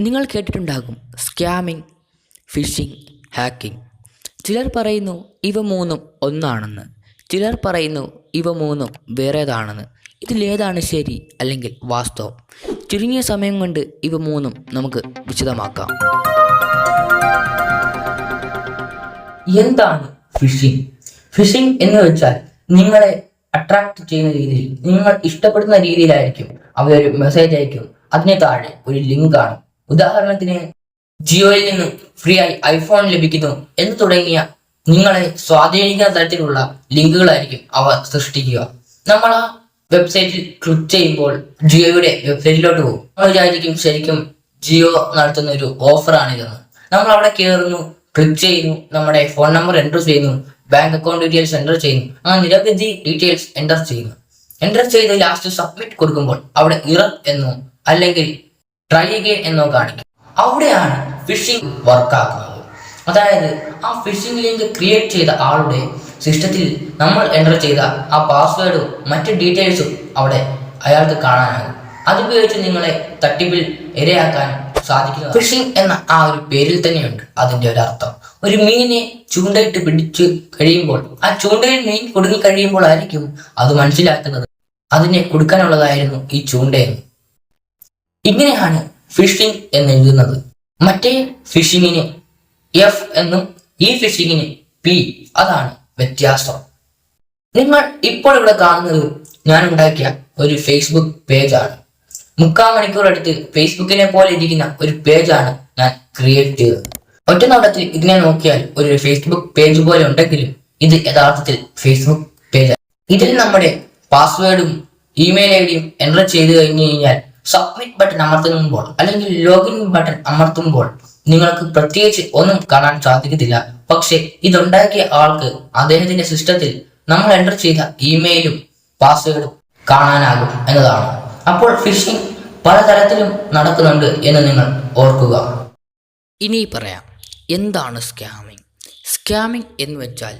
നിങ്ങൾ കേട്ടിട്ടുണ്ടാകും. Scamming phishing hacking. ചിലർ പറയുന്നു ഇവ മൂന്നും ഒന്നാണെന്ന്. ചിലർ പറയുന്നു ഇവ മൂന്നും വേറേതാണെന്ന്. ഇതിലേതാണ് ശരി അല്ലെങ്കിൽ വാസ്തവം? ചുരുങ്ങിയ സമയം കൊണ്ട് ഇവ മൂന്നും നമുക്ക് വിശദമാക്കാം. എന്താണ് ഫിഷിംഗ്? ഫിഷിംഗ് എന്ന് വെച്ചാൽ നിങ്ങളെ അട്രാക്ട് ചെയ്യുന്ന രീതിയിൽ നിങ്ങൾ ഇഷ്ടപ്പെടുന്ന രീതിയിലായിരിക്കും അവരൊരു മെസ്സേജ് അയക്കും. അതിന് താഴെ ഒരു ലിങ്ക് ആണ് ഉദാഹരണത്തിന് ജിയോയിൽ നിന്നും ഫ്രീ ആയി ഐഫോൺ ലഭിക്കുന്നു എന്ന് തുടങ്ങിയ നിങ്ങളെ സ്വാധീനിക്കുന്ന തരത്തിലുള്ള ലിങ്കുകളായിരിക്കും അവ സൃഷ്ടിക്കുക. നമ്മൾ ആ വെബ്സൈറ്റിൽ ക്ലിക്ക് ചെയ്യുമ്പോൾ ജിയോയുടെ വെബ്സൈറ്റിലോട്ട് പോകും. നമ്മൾ വിചാരിക്കും ശരിക്കും ജിയോ നടത്തുന്ന ഒരു ഓഫറാണിതെന്ന്. നമ്മൾ അവിടെ കയറുന്നു ക്ലിക്ക് ചെയ്യുന്നു നമ്മുടെ ഫോൺ നമ്പർ എന്റർ ചെയ്യുന്നു ബാങ്ക് അക്കൗണ്ട് ഡീറ്റെയിൽസ് എന്റർ ചെയ്യുന്നു ആ നിരവധി ഡീറ്റെയിൽസ് എന്റർ ചെയ്യുന്നു. എന്റർ ചെയ്ത് ലാസ്റ്റ് സബ്മിറ്റ് കൊടുക്കുമ്പോൾ അവിടെ ഇറർ എന്നോ അല്ലെങ്കിൽ ട്രൈ അഗെയിൻ എന്നോ കാണിക്കും. അവിടെയാണ് ഫിഷിംഗ് വർക്കാക്കുന്നത്. അതായത് ആ ഫിഷിംഗ് ലിങ്ക് ക്രിയേറ്റ് ചെയ്ത ആളുടെ സിസ്റ്റത്തിൽ നമ്മൾ എന്റർ ചെയ്ത ആ പാസ്വേഡും മറ്റ് ഡീറ്റെയിൽസും അവിടെ അയാൾക്ക് കാണാനാകും. അതുപയോഗിച്ച് നിങ്ങളെ തട്ടിപ്പിൽ ഇരയാക്കാൻ സാധിക്കുന്നു ഫിഷിംഗ് എന്ന ആ ഒരു പേരിൽ തന്നെയുണ്ട് അതിന്റെ ഒരു അർത്ഥം. ഒരു മീനെ ചൂണ്ടയിട്ട് പിടിച്ച് കഴിയുമ്പോൾ ആ ചൂണ്ടയിൽ മീൻ കുടുങ്ങി കഴിയുമ്പോൾ ആയിരിക്കും അത് മനസ്സിലാക്കുന്നത്. അതിനെ കൊടുക്കാനുള്ളതായിരുന്നു ഈ ചൂണ്ടയെന്ന്. ഇങ്ങനെയാണ് ഫിഷിംഗ് എന്ന് എഴുതുന്നത് മറ്റേ ഫിഷിങ്ങിന് എഫ് എന്നും ഈ ഫിഷിങ്ങിന് പി അതാണ് വ്യത്യാസം. നിങ്ങൾ ഇപ്പോൾ ഇവിടെ കാണുന്നത് ഞാൻ ഉണ്ടാക്കിയ ഒരു ഫേസ്ബുക്ക് പേജാണ് മുക്കാൽ മണിക്കൂർ അടുത്ത് ഫേസ്ബുക്കിനെ പോലെ ഇരിക്കുന്ന ഒരു പേജാണ് ഞാൻ ക്രിയേറ്റ് ചെയ്തത്. ഒറ്റ നോട്ടത്തിൽ ഇതിനെ നോക്കിയാൽ ഒരു ഫേസ്ബുക്ക് പേജ് പോലെ ഉണ്ടെങ്കിലും ഇത് യഥാർത്ഥത്തിൽ ഫേസ്ബുക്ക് പേജാണ് ഇതിൽ നമ്മുടെ പാസ്വേഡും ഇമെയിൽ ഐ ഡിയും എന്റർ ചെയ്ത് കഴിഞ്ഞു കഴിഞ്ഞാൽ സബ്മിറ്റ് ബട്ടൺ അമർത്തുമ്പോൾ അല്ലെങ്കിൽ ലോഗിൻ ബട്ടൺ അമർത്തുമ്പോൾ നിങ്ങൾക്ക് പ്രത്യേകിച്ച് ഒന്നും കാണാൻ സാധിക്കത്തില്ല. പക്ഷെ ഇതുണ്ടാക്കിയ ആൾക്ക് അദ്ദേഹത്തിന്റെ സിസ്റ്റത്തിൽ നമ്മൾ എന്റർ ചെയ്ത ഇമെയിലും പാസ്വേഡും കാണാനാകും എന്നതാണ്. അപ്പോൾ ഫിഷിംഗ് പലതരത്തിലും നടക്കുന്നുണ്ട് എന്ന് നിങ്ങൾ ഓർക്കുക. ഇനി പറയാം എന്താണ് സ്കാമിംഗ് സ്കാമിംഗ് എന്ന് വെച്ചാൽ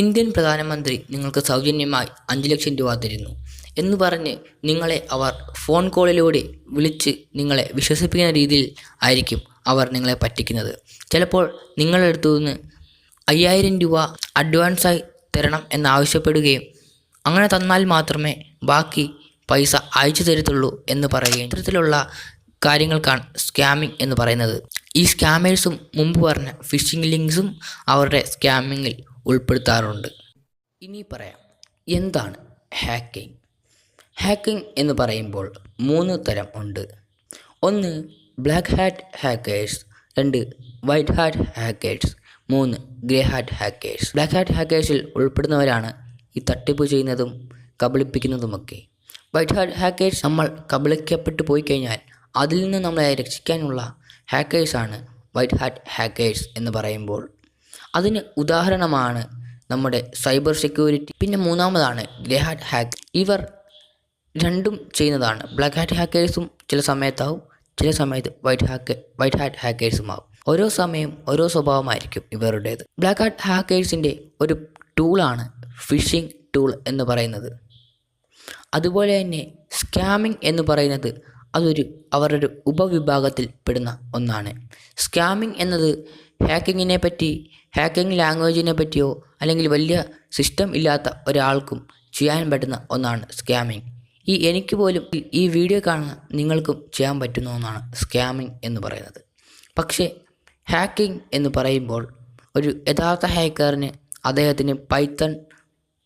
ഇന്ത്യൻ പ്രധാനമന്ത്രി നിങ്ങൾക്ക് സൗജന്യമായി അഞ്ച് ലക്ഷം രൂപ തരുന്നു. എന്ന് പറഞ്ഞ് നിങ്ങളെ അവർ ഫോൺ കോളിലൂടെ വിളിച്ച് നിങ്ങളെ വിശ്വസിപ്പിക്കുന്ന രീതിയിൽ ആയിരിക്കും അവർ നിങ്ങളെ പറ്റിക്കുന്നത്. ചിലപ്പോൾ നിങ്ങളുടെ അടുത്തു നിന്ന് അയ്യായിരം രൂപ അഡ്വാൻസായി തരണം എന്നാവശ്യപ്പെടുകയും അങ്ങനെ തന്നാൽ മാത്രമേ ബാക്കി പൈസ അയച്ചു തരത്തുള്ളൂ എന്ന് പറയുകയും ഇത്തരത്തിലുള്ള കാര്യങ്ങൾക്കാണ് സ്കാമിംഗ് എന്ന് പറയുന്നത്. ഈ സ്കാമേഴ്സും മുമ്പ് പറഞ്ഞ ഫിഷിംഗ് ലിങ്ക്സും അവരുടെ സ്കാമിങ്ങിൽ ഉൾപ്പെടുത്താറുണ്ട്. ഇനി പറയാം എന്താണ് ഹാക്കിംഗ് ഹാക്കിംഗ് എന്ന് പറയുമ്പോൾ മൂന്ന് തരം ഉണ്ട്. ഒന്ന് ബ്ലാക്ക് ഹാറ്റ് ഹാക്കേഴ്സ് രണ്ട് വൈറ്റ് ഹാറ്റ് ഹാക്കേഴ്സ് മൂന്ന് grey hat hackers black hat ഹാക്കേഴ്സിൽ ഉൾപ്പെടുന്നവരാണ് ഈ തട്ടിപ്പ് ചെയ്യുന്നതും കബളിപ്പിക്കുന്നതുമൊക്കെ. വൈറ്റ് ഹാറ്റ് ഹാക്കേഴ്സ് നമ്മൾ കബളിക്കപ്പെട്ടു പോയി കഴിഞ്ഞാൽ അതിൽ നിന്ന് നമ്മളെ രക്ഷിക്കാനുള്ള ഹാക്കേഴ്സാണ് വൈറ്റ് ഹാറ്റ് ഹാക്കേഴ്സ് എന്ന് പറയുമ്പോൾ. അതിന് ഉദാഹരണമാണ് നമ്മുടെ സൈബർ സെക്യൂരിറ്റി പിന്നെ മൂന്നാമതാണ് ഗ്രേ ഹാറ്റ് ഹാക്ക് ഇവർ രണ്ടും ചെയ്യുന്നതാണ്. ബ്ലാക്ക് ഹാറ്റ് ഹാക്കേഴ്സും ചില സമയത്താവും ചില സമയത്ത് വൈറ്റ് ഹാക്ക് വൈറ്റ് ഹാറ്റ് ഹാക്കേഴ്സും ആവും ഓരോ സമയം ഓരോ സ്വഭാവമായിരിക്കും ഇവരുടേത്. ബ്ലാക്ക് ഹാറ്റ് ഹാക്കേഴ്സിന്റെ ഒരു ടൂളാണ് ഫിഷിംഗ് ടൂൾ എന്ന് പറയുന്നത്. അതുപോലെ തന്നെ സ്കാമിംഗ് എന്ന് പറയുന്നത് അതൊരു അവരുടെ ഉപവിഭാഗത്തിൽ പെടുന്ന ഒന്നാണ്. സ്കാമിംഗ് എന്നത് ഹാക്കിങ്ങിനെ പറ്റി ഹാക്കിംഗ് ലാംഗ്വേജിനെ പറ്റിയോ അല്ലെങ്കിൽ വലിയ സിസ്റ്റം ഇല്ലാത്ത ഒരാൾക്കും ചെയ്യാൻ പറ്റുന്ന ഒന്നാണ് സ്കാമിംഗ് ഈ എനിക്ക് പോലും ഈ വീഡിയോ കാണാൻ നിങ്ങൾക്കും ചെയ്യാൻ പറ്റുന്ന ഒന്നാണ് സ്കാമിംഗ് എന്ന് പറയുന്നത്. പക്ഷേ ഹാക്കിംഗ് എന്ന് പറയുമ്പോൾ ഒരു യഥാർത്ഥ ഹാക്കറിന് അദ്ദേഹത്തിന് പൈത്തൺ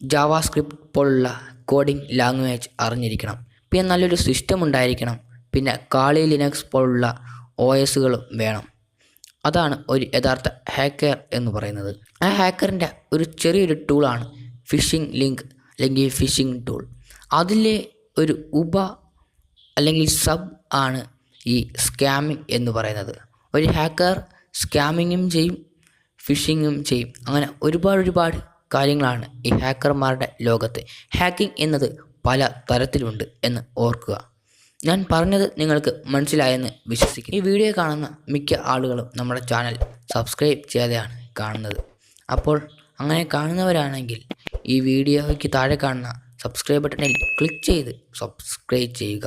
ജാവാസ്ക്രിപ്റ്റ് പോലുള്ള കോഡിംഗ് ലാംഗ്വേജ് അറിഞ്ഞിരിക്കണം. പിന്നെ നല്ലൊരു സിസ്റ്റം ഉണ്ടായിരിക്കണം. പിന്നെ കാളി ലിനക്സ് പോലുള്ള ഒ എസുകളും വേണം. അതാണ് ഒരു യഥാർത്ഥ ഹാക്കർ എന്ന് പറയുന്നത്. ആ ഹാക്കറിന്റെ ഒരു ചെറിയൊരു ടൂളാണ് ഫിഷിംഗ് ലിങ്ക് അല്ലെങ്കിൽ ഫിഷിംഗ് ടൂൾ. അതിലെ ഒരു ഉപ അല്ലെങ്കിൽ സബ് ആണ് ഈ സ്കാമിംഗ് എന്ന് പറയുന്നത്. ഒരു ഹാക്കർ സ്കാമിങ്ങും ചെയ്യും ഫിഷിങ്ങും ചെയ്യും. അങ്ങനെ ഒരുപാട് ഒരുപാട് കാര്യങ്ങളാണ് ഈ ഹാക്കർമാരുടെ ലോകത്ത്. ഹാക്കിംഗ് എന്നത് പല തരത്തിലുണ്ട് എന്ന് ഓർക്കുക. ഞാൻ പറഞ്ഞത് നിങ്ങൾക്ക് മനസ്സിലായെന്ന് വിശ്വസിക്കുന്നു. ഈ വീഡിയോ കാണുന്ന മിക്ക ആളുകളും നമ്മുടെ ചാനൽ സബ്സ്ക്രൈബ് ചെയ്യാതെയാണ് കാണുന്നത്. അപ്പോൾ അങ്ങനെ കാണുന്നവരാണെങ്കിൽ ഈ വീഡിയോയ്ക്ക് താഴെ കാണുന്ന സബ്സ്ക്രൈബ് ബട്ടണിൽ ക്ലിക്ക് ചെയ്ത് സബ്സ്ക്രൈബ് ചെയ്യുക.